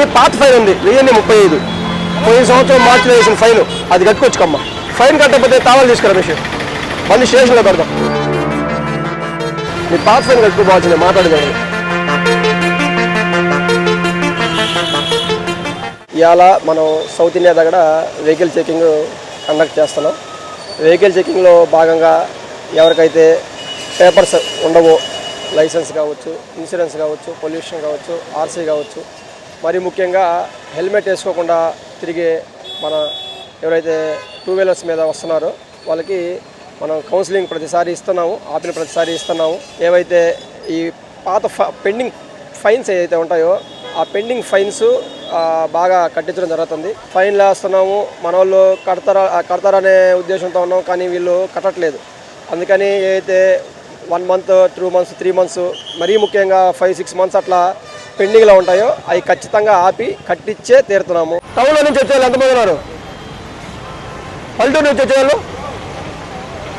ఇది పాత ఫైన్ ఉంది? వెయ్యి ముప్పై ఐదు పోయిన సంవత్సరం మార్చిలో వేసిన ఫైన్ అది కట్టుకోవచ్చుకమ్మ ఫైన్ కట్టకపోతే తావాలు తీసుకురా మిషన్. మళ్ళీ స్టేషన్లో పెడదాం. మీ పాత ఫైన్ కట్టుకోవాల్సిందే మాట్లాడదాం ఇవాళ మనం సౌత్ ఇండియా దగ్గర వెహికల్ చెకింగ్ కండక్ట్ చేస్తున్నాం. వెహికల్ చెకింగ్లో భాగంగా ఎవరికైతే పేపర్స్ ఉండవో లైసెన్స్ కావచ్చు ఇన్సూరెన్స్ కావచ్చు పొల్యూషన్ కావచ్చు ఆర్సీ కావచ్చు మరి ముఖ్యంగా హెల్మెట్ వేసుకోకుండా తిరిగే మన ఎవరైతే టూ వీలర్స్ మీద వస్తున్నారో వాళ్ళకి మనం కౌన్సిలింగ్ ప్రతిసారి ఇస్తున్నాము ఆపిన ప్రతిసారి ఇస్తున్నాము. ఏవైతే ఈ పాత పెండింగ్ ఫైన్స్ ఏదైతే ఉంటాయో ఆ పెండింగ్ ఫైన్స్ బాగా కట్టించడం జరుగుతుంది. ఫైన్లు వేస్తున్నాము మన వాళ్ళు కడతారా కడతారనే ఉద్దేశంతో ఉన్నాం కానీ వీళ్ళు కట్టట్లేదు. అందుకని ఏదైతే one month two months three months మరీ ముఖ్యంగా ఫైవ్ సిక్స్ మంత్స్ అట్లా పెండింగ్లో ఉంటాయో అవి ఖచ్చితంగా ఆపి కట్టించే తీరుతున్నాము. టౌన్లో నుంచి వచ్చే ఎంతమంది ఉన్నారు? పల్లెటూరు నుంచి వచ్చేవాళ్ళు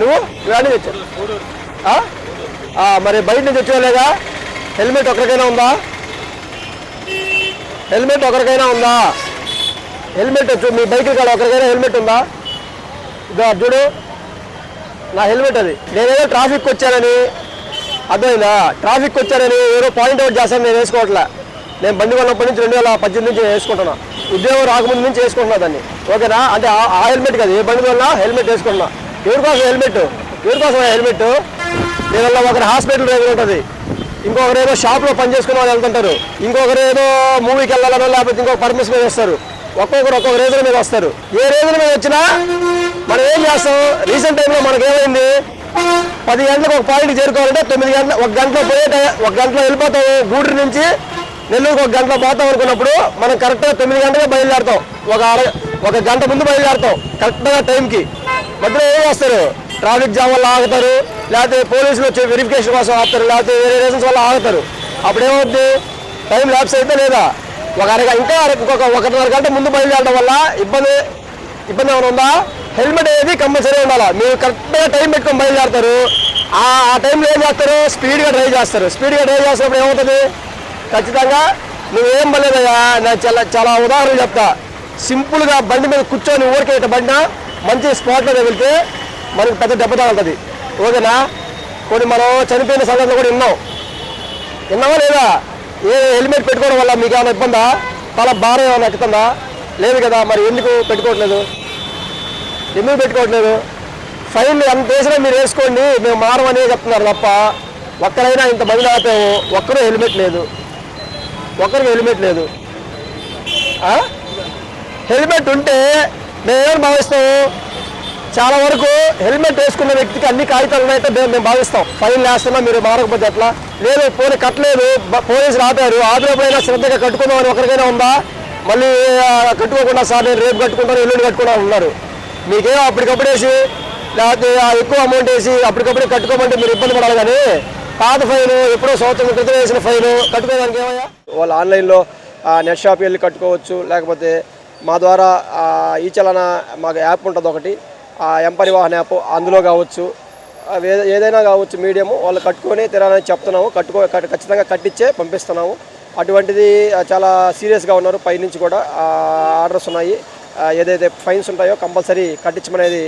నువ్వు? ఇవన్నీ వచ్చావు? ఆ? మరి బయట నుంచి వచ్చేవాళ్ళేగా హెల్మెట్ ఒకరికైనా ఉందా? హెల్మెట్ ఒకరికైనా ఉందా? హెల్మెట్ వచ్చు మీ బైక్ కాడ ఒకరికైనా హెల్మెట్ ఉందా? ఇదో చూడు నా హెల్మెట్ అది. నేనేదో ట్రాఫిక్ వచ్చానని అర్థమైందా? ట్రాఫిక్ వచ్చారని ఏదో పాయింట్ అవుట్ చేస్తాను నేను వేసుకోవట్లే. నేను బండి కొన్నప్పటి నుంచి రెండు వేల పద్దెనిమిది నుంచి వేసుకుంటున్నా. ఉద్యోగం రాకముందు నుంచి వేసుకుంటున్నా దాన్ని. ఓకేనా? అంటే ఆ- హెల్మెట్ కదా. ఏ బండి వల్ల హెల్మెట్ వేసుకుంటున్నా. ఎవరి కోసం హెల్మెట్? ఎవరి కోసం హెల్మెట్? దీనివల్ల ఒకరి హాస్పిటల్ డ్రైవర్ ఉంటుంది. ఇంకొకరేదో షాప్లో పని చేసుకునే వాళ్ళు వెళ్తుంటారు. ఇంకొకరు ఏదో మూవీకి వెళ్ళాలనో లేకపోతే ఇంకొక పర్మిషన్ మీద వస్తారు. ఒక్కొక్కరు ఒక్కొక్క రీజన్ మీద వస్తారు. ఏ రీజన్ మీద వచ్చినా మనం ఏం చేస్తాం? రీసెంట్ టైంలో మనకి ఏమైంది పది గంటలకు ఒక పాయింట్ చేరుకోవాలంటే తొమ్మిది గంటల ఒక గంటలో పోయే ఒక గంటలో వెళ్ళిపోతాం గూడూరు నుంచి నెల్లూరుకి ఒక గంటలో పోతాం అనుకున్నప్పుడు మనం కరెక్ట్గా తొమ్మిది గంటలకు బయలుదేరుతాం. ఒక అర ఒక గంట ముందు బయలుదేరుతాం కరెక్ట్గా టైంకి. మధ్యలో ఏం చేస్తారు? ట్రాఫిక్ జామ్ వల్ల ఆగుతారు లేకపోతే పోలీసులు వచ్చి వెరిఫికేషన్ కోసం ఆగుతారు లేకపోతే వేరే రీజన్స్ వల్ల ఆగుతారు. అప్పుడు టైం ల్యాప్స్ అయితే లేదా? ఒక అరగ ఇంకా ఒక ఇంకొక ఒకటిన్నర గంట ముందు బయలుదేరడం వల్ల ఇబ్బంది ఇబ్బంది ఏమైనా ఉందా? హెల్మెట్ అనేది కంపల్సరీ ఉండాలి? మీరు కరెక్ట్గా టైం పెట్టుకొని బయలుదేరుతారు. ఆ ఆ టైంలో ఏం చేస్తారు? స్పీడ్గా డ్రైవ్ చేస్తారు. స్పీడ్గా డ్రైవ్ చేసినప్పుడు ఏమవుతుంది? ఖచ్చితంగా నువ్వేం పర్లేదయ్యా? నేను చాలా చాలా ఉదాహరణ చెప్తా. సింపుల్గా బండి మీద కూర్చొని ఊరికే ఇట్ట బండినా మంచి స్పాట్లో వెళ్తే మనకు పెద్ద దెబ్బ తగులుతుంది. ఓకేనా? కొన్ని మనం చనిపోయిన సందర్భంలో కూడా విన్నాం. విన్నావా లేదా? ఏ హెల్మెట్ పెట్టుకోవడం వల్ల మీకు ఏమైనా ఇబ్బందా? తల భారం ఏమైనా ఎక్కుతుందా? లేదు కదా? మరి ఎందుకు పెట్టుకోవట్లేదు? ఎందుకు పెట్టుకోవట్లేదు? ఫైన్ ఎంత వేసినా మీరు వేసుకోండి మేము మారమనే చెప్తున్నారు తప్ప ఒక్కరైనా ఇంత మంది ఆపాము ఒక్కరూ హెల్మెట్ లేదు. ఒక్కరికి హెల్మెట్ లేదు. హెల్మెట్ ఉంటే మేమేమని భావిస్తాము? చాలా వరకు హెల్మెట్ వేసుకున్న వ్యక్తికి అన్ని కాగితాలు ఉన్నాయితే మేము మేము భావిస్తాం. ఫైన్ వేస్తున్నా మీరు మారకపోతే ఎట్లా? లేదు పోనీ కట్టలేదు పోలీసులు ఆపారు ఆపినప్పుడైనా శ్రద్ధగా కట్టుకుందామని ఒకరికైనా ఉందా? మళ్ళీ కట్టుకోకుండా సార్ నేను రేపు కట్టుకుంటాను ఎల్లుండి కట్టుకుంటాను ఉన్నారు మీకేమో అప్పటికప్పుడు వేసి లేకపోతే ఎక్కువ అమౌంట్ వేసి అప్పటికప్పుడే కట్టుకోమంటే మీరు ఇబ్బంది పడాలి కానీ పాత ఫైన్ ఎప్పుడో సంవత్సరం క్రితం వేసిన ఫైన్ కట్టుకోవడానికి ఏమయ్యా? వాళ్ళు ఆన్లైన్లో నెట్ షాప్ వెళ్ళి కట్టుకోవచ్చు లేకపోతే మా ద్వారా ఈ చలన మాకు యాప్ ఉంటుంది ఒకటి ఆ ఎంపరివాహన యాప్ అందులో కావచ్చు ఏదైనా కావచ్చు మీడియము వాళ్ళు కట్టుకొని తినాలని చెప్తున్నాము కట్టుకో ఖచ్చితంగా కట్టించే పంపిస్తున్నాము. అటువంటిది చాలా సీరియస్గా ఉన్నారు పైనుంచి కూడా ఆర్డర్స్ ఉన్నాయి. ఏదైతే ఫైన్స్ ఉంటాయో కంపల్సరీ కట్టించమనేది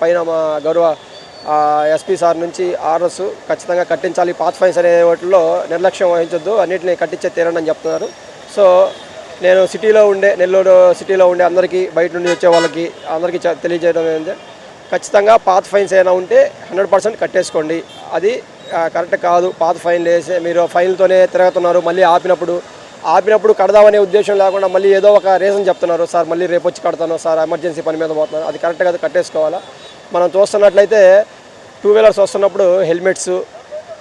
పైన మా గౌరవ ఎస్పీ సార్ నుంచి ఆర్ఎస్ ఖచ్చితంగా కట్టించాలి. పాత్ ఫైన్స్ అనే వాటిలో నిర్లక్ష్యం వహించొద్దు. అన్నింటినీ కట్టించే తీరండి అని చెప్తున్నారు. సో నేను సిటీలో ఉండే నెల్లూరు సిటీలో ఉండే అందరికీ బయట నుండి వచ్చే వాళ్ళకి అందరికీ తెలియజేయడం ఏంటంటే ఖచ్చితంగా పాత ఫైన్స్ ఏమైనా ఉంటే హండ్రెడ్ పర్సెంట్ కట్టేసుకోండి. అది కరెక్ట్ కాదు. పాత ఫైన్లు వేసే మీరు ఫైన్లతోనే తిరుగుతున్నారు మళ్ళీ ఆపినప్పుడు ఆపినప్పుడు కడదామనే ఉద్దేశం లేకుండా మళ్ళీ ఏదో ఒక రీజన్ చెప్తున్నారు. సార్ మళ్ళీ రేపు వచ్చి కడతాను సార్ ఎమర్జెన్సీ పని మీద పోతున్నాను. అది కరెక్ట్ కాదు కట్టేసుకోవాలా? మనం చూస్తున్నట్లయితే టూ వీలర్స్ వస్తున్నప్పుడు హెల్మెట్స్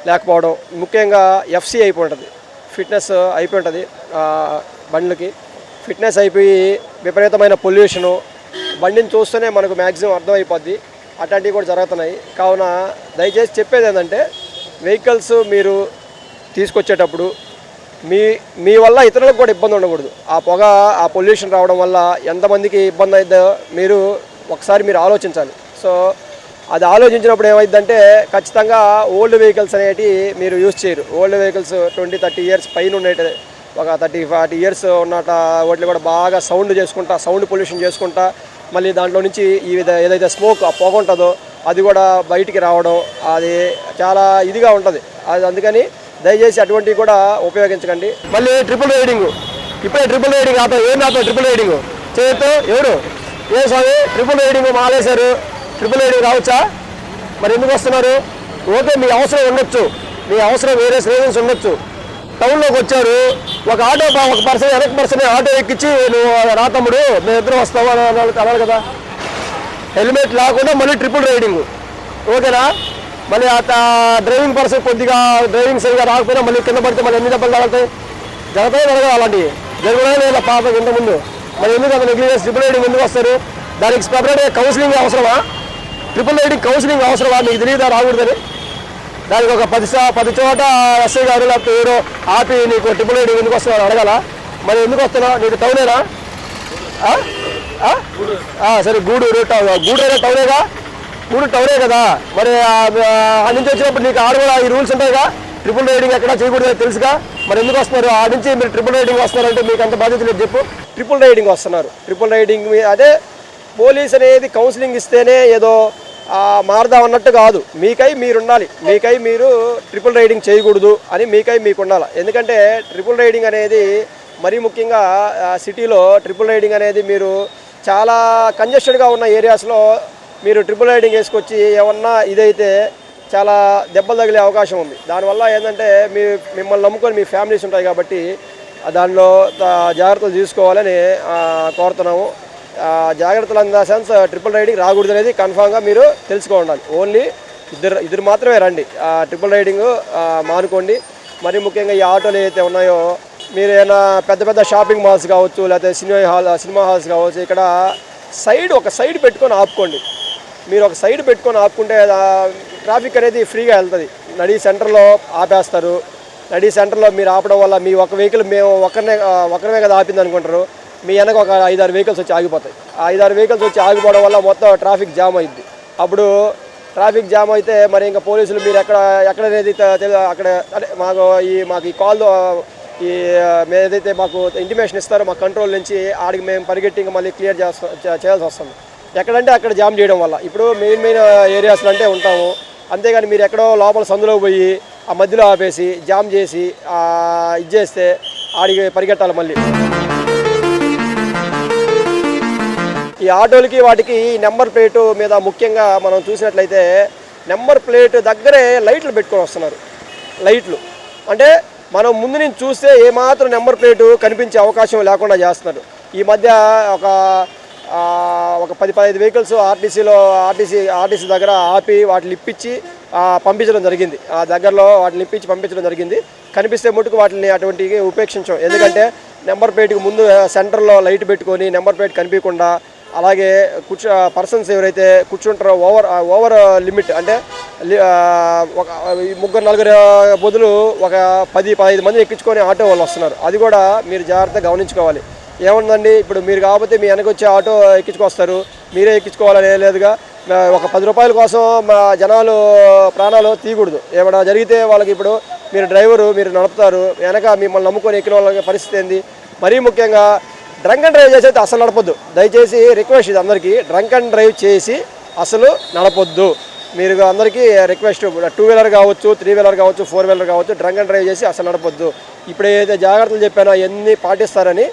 లేకపోవడం ముఖ్యంగా ఎఫ్సి అయిపోయి ఉంటుంది. ఫిట్నెస్ అయిపోయి ఉంటుంది బండ్లకి. ఫిట్నెస్ అయిపోయి విపరీతమైన పొల్యూషను బండిని చూస్తేనే మనకు మ్యాక్సిమం అర్థమైపోద్ది. అట్లాంటివి కూడా జరుగుతున్నాయి. కావున దయచేసి చెప్పేది ఏంటంటే వెహికల్స్ మీరు తీసుకొచ్చేటప్పుడు మీ మీ వల్ల ఇతరులకు కూడా ఇబ్బంది ఉండకూడదు. ఆ పొగ ఆ పొల్యూషన్ రావడం వల్ల ఎంతమందికి ఇబ్బంది అయిద్దో మీరు ఒకసారి మీరు ఆలోచించాలి. సో అది ఆలోచించినప్పుడు ఏమైందంటే ఖచ్చితంగా ఓల్డ్ వెహికల్స్ అనేటివి మీరు యూజ్ చేయరు. Old vehicles twenty thirty years పైన ఉండేటి ఒక థర్టీ ఫార్టీ ఇయర్స్ ఉన్నట వాటిని కూడా బాగా సౌండ్ చేసుకుంటా సౌండ్ పొల్యూషన్ చేసుకుంటా మళ్ళీ దాంట్లో నుంచి ఈ విధ ఏదైతే స్మోక్ ఆ పొగ ఉంటుందో అది కూడా బయటికి రావడం అది చాలా ఇదిగా ఉంటుంది. అది అందుకని దయచేసి అటువంటివి కూడా ఉపయోగించకండి. మళ్ళీ ట్రిపుల్ రైడింగ్ ఇప్పుడే ట్రిపుల్ రైడింగ్ ఆతో ఏం ఆతో ట్రిపుల్ రైడింగ్ చేయొద్దు ఎవరు? ఏ స్వామి? ట్రిపుల్ రైడింగ్ మాలేశారు. ట్రిపుల్ రైడింగ్ రావచ్చా? మరి ఎందుకు వస్తున్నారు? ఓకే మీ అవసరం ఉండొచ్చు. మీ అవసరం వేరే రీజన్స్ ఉండొచ్చు. టౌన్లోకి వచ్చారు. ఒక ఆటో ఒక పర్సన్ వెనక పర్సన్ ఆటో ఎక్కించి నువ్వు రా తమ్ముడు మేము ఇద్దరు వస్తావు అని అనాలి కదా. హెల్మెట్ లేకుండా మళ్ళీ ట్రిపుల్ రైడింగ్ ఓకేనా? మళ్ళీ ఆ డ్రైవింగ్ పర్సన్ కొద్దిగా డ్రైవింగ్ సరిగా రాకపోయినా మళ్ళీ కింద పడితే మళ్ళీ ఎన్ని దెబ్బలు తగులుతాయి? జరుగుతాయి జరగదు అలాంటివి. జరగడం లేదా పాప ఇంతకుముందు ముందు. మరి ఎందుకు అంత నెగ్లిజెన్స్ ట్రిపుల్ రైడింగ్ ఎందుకు వస్తారు? దానికి సెపరేట్గా కౌన్సిలింగ్ అవసరమా? ట్రిపుల్ రైడింగ్ కౌన్సిలింగ్ అవసరమా? మీకు తెలియదా రాకూడదని? దానికి ఒక పది పది చోట ఎస్ఐ గారు లేకపోతే ఎవరో ఆపి నీకు ట్రిపుల్ రైడింగ్ ఎందుకు వస్తున్నావు అడగాల? మరి ఎందుకు వస్తున్నావు? నీకు టౌనేనా? సరే గూడూరు టౌన్ గూడూరు టౌనేగా? మూడు టౌనే కదా. మరి ఆ నుంచి వచ్చినప్పుడు నీకు ఆడ కూడా ఈ రూల్స్ ఉంటాయిగా? ట్రిపుల్ రైడింగ్ ఎక్కడ చేయకూడదు తెలుసుగా? మరి ఎందుకు వస్తున్నారు? ఆ నుంచి మీరు ట్రిపుల్ రైడింగ్ వస్తున్నారంటే మీకు అంత బాధ్యత లేదు చెప్పు. ట్రిపుల్ రైడింగ్ వస్తున్నారు. ట్రిపుల్ రైడింగ్ మీ- అదే పోలీస్ అనేది కౌన్సిలింగ్ ఇస్తేనే ఏదో మారదాం అన్నట్టు కాదు. మీకై మీరు ఉండాలి మీకై మీరు ట్రిపుల్ రైడింగ్ చేయకూడదు అని మీకై మీకు ఉండాలి ఎందుకంటే ట్రిపుల్ రైడింగ్ అనేది మరీ ముఖ్యంగా సిటీలో ట్రిపుల్ రైడింగ్ అనేది మీరు చాలా కంజెస్టెడ్గా ఉన్న ఏరియాస్లో మీరు ట్రిపుల్ రైడింగ్ వేసుకొచ్చి ఏమన్నా ఇదైతే చాలా దెబ్బలు తగిలే అవకాశం ఉంది. దానివల్ల ఏంటంటే మీ మిమ్మల్ని నమ్ముకొని మీ ఫ్యామిలీస్ ఉంటాయి కాబట్టి దానిలో జాగ్రత్తలు తీసుకోవాలని కోరుతున్నాము. జాగ్రత్తలు అన్న సెన్స్ ట్రిపుల్ రైడింగ్ రాకూడదు అనేది కన్ఫామ్గా మీరు తెలుసుకోండి ఓన్లీ ఇద్దరు ఇద్దరు మాత్రమే రండి. ట్రిపుల్ రైడింగ్ మానుకోండి. మరి ముఖ్యంగా ఈ ఆటోలు ఏవైతే ఉన్నాయో మీరు ఏమైనా పెద్ద పెద్ద షాపింగ్ మాల్స్ కావచ్చు లేకపోతే సినిమా హాల్ సినిమా హాల్స్ కావచ్చు ఇక్కడ సైడ్ ఒక సైడ్ పెట్టుకొని ఆపుకోండి. మీరు ఒక సైడ్ పెట్టుకొని ఆపుకుంటే ట్రాఫిక్ అనేది ఫ్రీగా వెళ్తుంది. నడి సెంటర్లో ఆపేస్తారు. నడి సెంటర్లో మీరు ఆపడం వల్ల మీ ఒక వెహికల్ మేము ఒకరినే ఒకరినే కదా ఆపింది అనుకుంటారు. మీ వెనక ఒక ఐదారు వెహికల్స్ వచ్చి ఆగిపోతాయి. ఆ ఐదారు వెహికల్స్ వచ్చి ఆగిపోవడం వల్ల మొత్తం ట్రాఫిక్ జామ్ అయింది అప్పుడు ట్రాఫిక్ జామ్ అయితే మరి ఇంకా పోలీసులు మీరు ఎక్కడ ఎక్కడ అనేది అక్కడ అదే మాకు ఈ మాకు ఈ కాల్ ఈ మేదైతే ఏదైతే మాకు ఇంటిమేషన్ ఇస్తారో మా కంట్రోల్ నుంచి ఆడికి మేము పరిగెట్టి ఇంకా మళ్ళీ క్లియర్ చేస్తా చేయాల్సి వస్తుంది. ఎక్కడంటే అక్కడ జామ్ చేయడం వల్ల. ఇప్పుడు మెయిన్ మెయిన్ ఏరియాస్లో అంటే ఉంటాము. అంతేగాని మీరు ఎక్కడో లోపల సందులో పోయి ఆ మధ్యలో ఆపేసి జామ్ చేసి ఇది చేస్తే ఆడికి పరిగెట్టాలి మళ్ళీ. ఈ ఆటోలకి వాటికి ఈ నెంబర్ ప్లేటు మీద ముఖ్యంగా మనం చూసినట్లయితే నెంబర్ ప్లేట్ దగ్గరే లైట్లు పెట్టుకొని వస్తున్నారు. లైట్లు. అంటే మనం ముందు నుంచి చూస్తే ఏమాత్రం నెంబర్ ప్లేటు కనిపించే అవకాశం లేకుండా చేస్తున్నారు. ఈ మధ్య ఒక ఒక పది పదహైదు వెహికల్స్ ఆర్టీసీలో ఆర్టీసీ ఆర్టీసీ దగ్గర ఆపి వాటిని ఇప్పించి పంపించడం జరిగింది. ఆ దగ్గరలో వాటిని ఇప్పించి పంపించడం జరిగింది. కనిపిస్తే మటుకు వాటిని అటువంటివి ఉపేక్షించాం. ఎందుకంటే నెంబర్ ప్లేట్కి ముందు సెంటర్లో లైట్ పెట్టుకొని నెంబర్ ప్లేట్ కనిపించకుండా అలాగే కూర్చో పర్సన్స్ ఎవరైతే కూర్చుంటారో ఓవర్ ఓవర్ లిమిట్ అంటే లి- ఒక ఈ ముగ్గురు నలుగురు బదులు ఒక పది పదహైదు మంది ఎక్కించుకొని ఆటో వాళ్ళు వస్తున్నారు. అది కూడా మీరు జాగ్రత్తగా గమనించుకోవాలి. ఏముందండి? ఇప్పుడు మీరు కాకపోతే మీ వెనక వచ్చే ఆటో ఎక్కించుకొస్తారు. మీరే ఎక్కించుకోవాలని లేదుగా. ఒక పది రూపాయల కోసం మా జనాలు ప్రాణాలు తీయకూడదు. ఏమైనా జరిగితే వాళ్ళకి ఇప్పుడు మీరు డ్రైవరు మీరు నడుపుతారు. వెనక మిమ్మల్ని నమ్ముకొని ఎక్కిన వాళ్ళ పరిస్థితి ఏంది? మరీ ముఖ్యంగా డ్రంక్ అండ్ డ్రైవ్ చేసి అయితే అసలు నడపొద్దు. దయచేసి రిక్వెస్ట్ ఇది అందరికీ. డ్రంక్ అండ్ డ్రైవ్ చేసి అసలు నడపొద్దు. మీరు అందరికీ రిక్వెస్ట్ టూ వీలర్ కావచ్చు త్రీ వీలర్ కావచ్చు ఫోర్ వీలర్ కావచ్చు డ్రంక్ అండ్ డ్రైవ్ చేసి అసలు నడపొద్దు. ఇప్పుడు ఏదైతే జాగ్రత్తలు చెప్పానో అవన్నీ పాటిస్తారని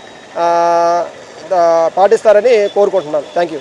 పాటిస్తారని కోరుకుంటున్నాను. Thank you